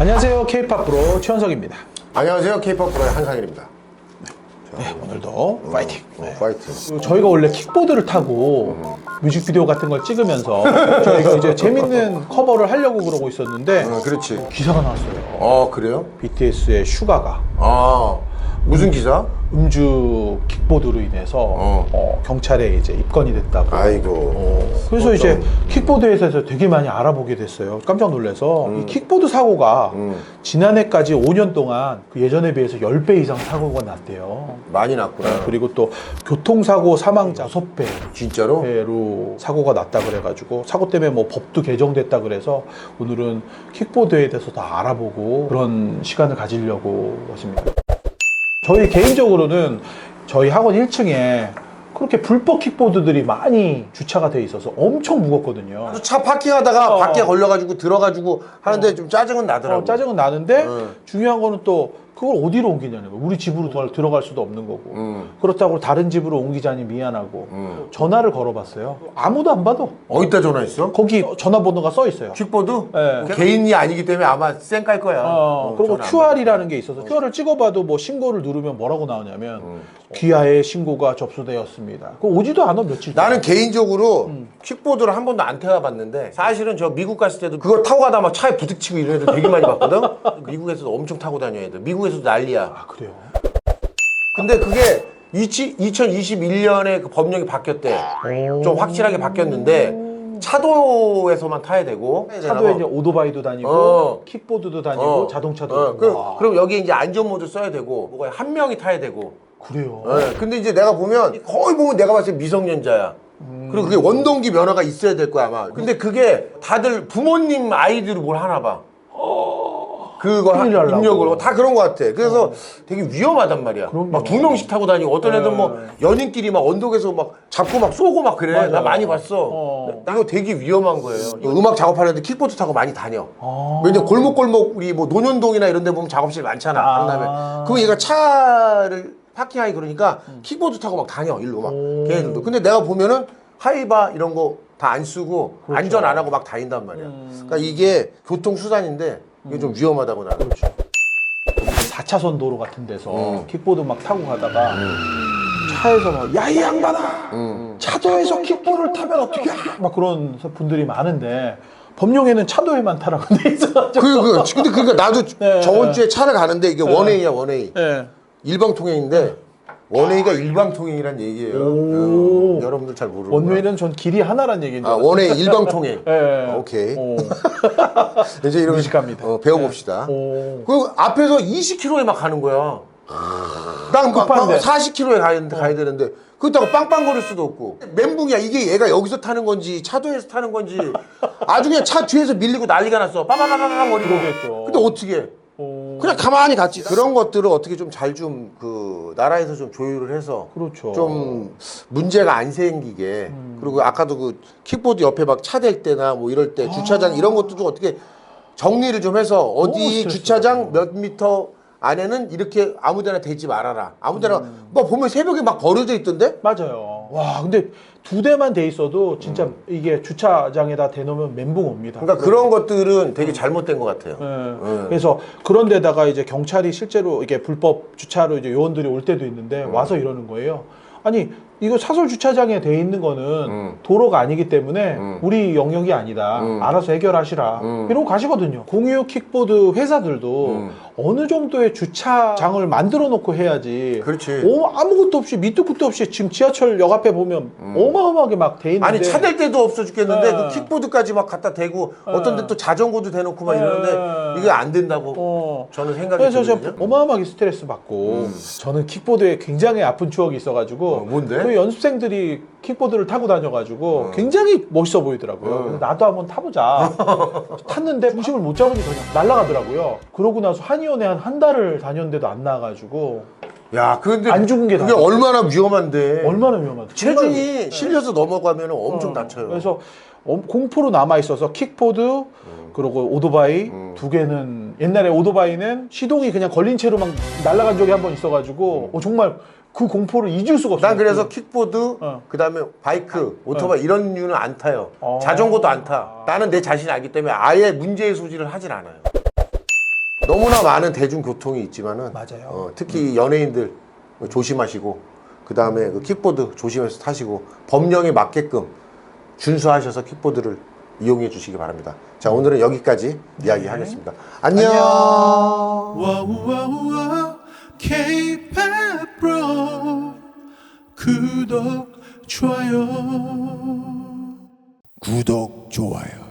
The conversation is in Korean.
안녕하세요. K-팝 프로 최현석입니다. 안녕하세요. K-pop 프로의 한상일입니다. 네, 오늘도 파이팅. 어, 파이팅. 그 저희가 원래 킥보드를 타고 뮤직비디오 같은 걸 찍으면서 저희가 이제 재밌는 커버를 하려고 그러고 있었는데 어, 그렇지. 기사가 나왔어요. 어, 그래요? BTS의 슈가가 아, 무슨 기사? 음주 킥보드로 인해서 어. 어, 경찰에 이제 입건이 됐다고. 아이고. 어, 그래서 이제 킥보드에 대해서 되게 많이 알아보게 됐어요. 깜짝 놀라서 이 킥보드 사고가 음. 지난해까지 5년 동안 그 예전에 비해서 10배 이상 사고가 났대요. 많이 났구나. 그리고 또 교통사고 사망자 6배 진짜로? 로 사고가 났다 그래가지고 사고 때문에 뭐 법도 개정됐다 그래서 오늘은 킥보드에 대해서 다 알아보고 그런 시간을 가지려고 하십니다. 저희 개인적으로는 저희 학원 1층에 그렇게 불법 킥보드들이 많이 주차가 돼 있어서 엄청 무겁거든요. 차 파킹하다가 어. 밖에 걸려가지고 들어가지고 하는데 좀 짜증은 나더라고. 어, 짜증은 나는데 응. 중요한 거는 또 그걸 어디로 옮기냐는 거예요. 우리 집으로 들- 들어갈 수도 없는 거고. 음. 그렇다고 다른 집으로 옮기자니 미안하고 음. 전화를 걸어봤어요. 아무도 안 받아. 어디다 전화했어? 거기 전화번호가 써 있어요. 킥보드? 네. 개인이 아니기 때문에 아마 쌩깔 거야. 어, 어, 그리고 QR이라는 게 있어서 QR을 찍어봐도 뭐 신고를 누르면 뭐라고 나오냐면 음. 귀하의 신고가 접수되었습니다. 그 오지도 않아 며칠. 나는 개인적으로 음. 킥보드를 한 번도 안 태워봤는데 사실은 저 미국 갔을 때도 그거 타고 가다 막 차에 부딪히고 이런 애들 되게 많이 봤거든? 미국에서도 엄청 타고 다녀 애들 미국 에서도 난리야 아 그래요. 근데 그게 2021년에 그 법령이 바뀌었대 좀 확실하게 바뀌었는데 차도에서만 타야 되고 차도에 이제 오토바이도 다니고 어. 킥보드도 다니고 어. 자동차도 어, 다니고. 그, 와, 그럼 여기 이제 안전모드 써야 되고 뭐가 한 명이 타야 되고 그래요. 예, 근데 이제 내가 보면 거의 보면 내가 봤을 때 미성년자야. 그리고 그게 원동기 면허가 있어야 될 거야 아마. 근데 그게 다들 부모님 아이들을 뭘 하나 봐. 그거 하- 큰일 날라고. 입력을 다 그런 것 같아. 그래서 되게 위험하단 말이야. 그럼요. 막 두 명씩 타고 다니고 어떤 애들 뭐 연인끼리 막 언덕에서 막 잡고 막 쏘고 막 그래. 나. 많이 봤어. 어. 나 이거 되게 위험한 거예요. 이거 음악 작업하는데 킥보드 타고 많이 다녀. 아. 왜냐 골목 골목 우리 뭐 논현동이나 이런 데 보면 작업실 많잖아. 아. 강남에. 그럼 얘가 차를 파킹하기 그러니까 킥보드 타고 막 다녀 일로 막 오. 걔네들도. 근데 내가 보면은 하이바 이런 거 다 안 쓰고 그렇죠. 안전 안 하고 막 다닌단 말이야. 음. 그러니까 이게 교통 수단인데 이게 좀 위험하다고 나는. 그렇죠. 4차선 도로 같은 데서 음. 킥보드 막 타고 가다가 차에서 막 야 이 양반아 음. 차도에서 킥보드를 타면 어떻게 막 그런 분들이 많은데 법령에는 차도에만 타라고 돼 있어가지고 그, 그, 근데 그러니까 나도 네. 저번 주에 차를 가는데 이게 원웨이야 원웨이. 예. 일방 통행인데 원웨이가 일방 통행이란 얘기예요. 오. 어, 여러분들 잘 모르는 원웨이는 전 길이 하나란 얘기인 줄 아, 알았어요. 원웨이 일방 통행. 예. 오케이. 오. 이제 이런 무식합니다. 어, 배워봅시다. 오. 그 앞에서 20km에 막 가는 거야. 난 막, 급한데. 40km에 가야, 가야 되는데 그렇다고 빵빵거릴 수도 없고 멘붕이야 이게 얘가 여기서 타는 건지 차도에서 타는 건지 아주 그냥 차 뒤에서 밀리고 난리가 났어 빠바바바바 거리고 그러겠죠. 근데 어떻게 해? 오. 그냥 가만히 갔지 그런 것들을 어떻게 좀 잘 좀 그 나라에서 좀 조율을 해서 그렇죠. 좀 문제가 안 생기게 그리고 아까도 그 킥보드 옆에 막 차 댈 때나 뭐 이럴 때 주차장 이런 것도 좀 어떻게 정리를 좀 해서 어디. 주차장 몇 미터 안에는 이렇게 아무데나 대지 말아라 아무데나 뭐 보면 새벽에 막 버려져 있던데 맞아요. 와, 근데 두 대만 돼 있어도 진짜 이게 주차장에다 대놓으면 멘붕 옵니다. 그러니까 그런 것들은 되게 잘못된 것 같아요 예. 그래서 그런 데다가 이제 경찰이 실제로 이게 불법 주차로 이제 요원들이 올 때도 있는데 음. 와서 이러는 거예요. 아니 이거 사설 주차장에 돼 있는 거는 음. 도로가 아니기 때문에 음. 우리 영역이 아니다. 음. 알아서 해결하시라. 음. 이러고 가시거든요. 공유 킥보드 회사들도 음. 어느 정도의 주차장을 만들어 놓고 해야지. 그렇지. 어, 아무것도 없이 밑도 끝도 없이 지금 지하철 역 앞에 보면 어마어마하게 막 돼 있는데 음. 아니 차댈 데도 없어 죽겠는데 네. 그 킥보드까지 막 갖다 대고 어떤 데 또 자전거도 대놓고 막 이러는데 네. 이게 안 된다고 어. 저는 생각이 그래서 저 들거든요 어마어마하게 스트레스 받고 저는 킥보드에 굉장히 아픈 추억이 있어가지고 어, 뭔데? 그 연습생들이 킥보드를 타고 다녀가지고 굉장히 멋있어 보이더라고요. 어. 그래서 나도 한번 타보자. 탔는데 중심을 못 잡으니 그냥 날아가더라고요. 그러고 나서 한의원에 한 한 달을 다녔는데도 안 나가지고 야 근데 안 죽은 게 그게 다행이야. 얼마나 위험한데 얼마나 위험하다. 체중이 실려서 넘어가면 엄청 어, 다쳐요 그래서 엄- 공포로 남아 있어서 킥보드 그리고 오토바이 음. 두 개는 옛날에 오토바이는 시동이 그냥 걸린 채로 막 날아간 적이 한 번 있어가지고 어, 정말 그 공포를 잊을 수가 없어요. 난 그래서 킥보드, 어. 그 다음에 바이크, 오토바이 이런 류는 안 타요. 어. 자전거도 안 타. 나는 내 자신이 알기 때문에 아예 문제의 소지를 하진 않아요. 너무나 많은 대중교통이 있지만은 맞아요. 어, 특히 연예인들 조심하시고 그 다음에 그 킥보드 조심해서 타시고 법령에 맞게끔 준수하셔서 킥보드를 이용해 주시기 바랍니다. 자 오늘은 여기까지 이야기하겠습니다. 안녕. 와우 구독 좋아요. 구독, 좋아요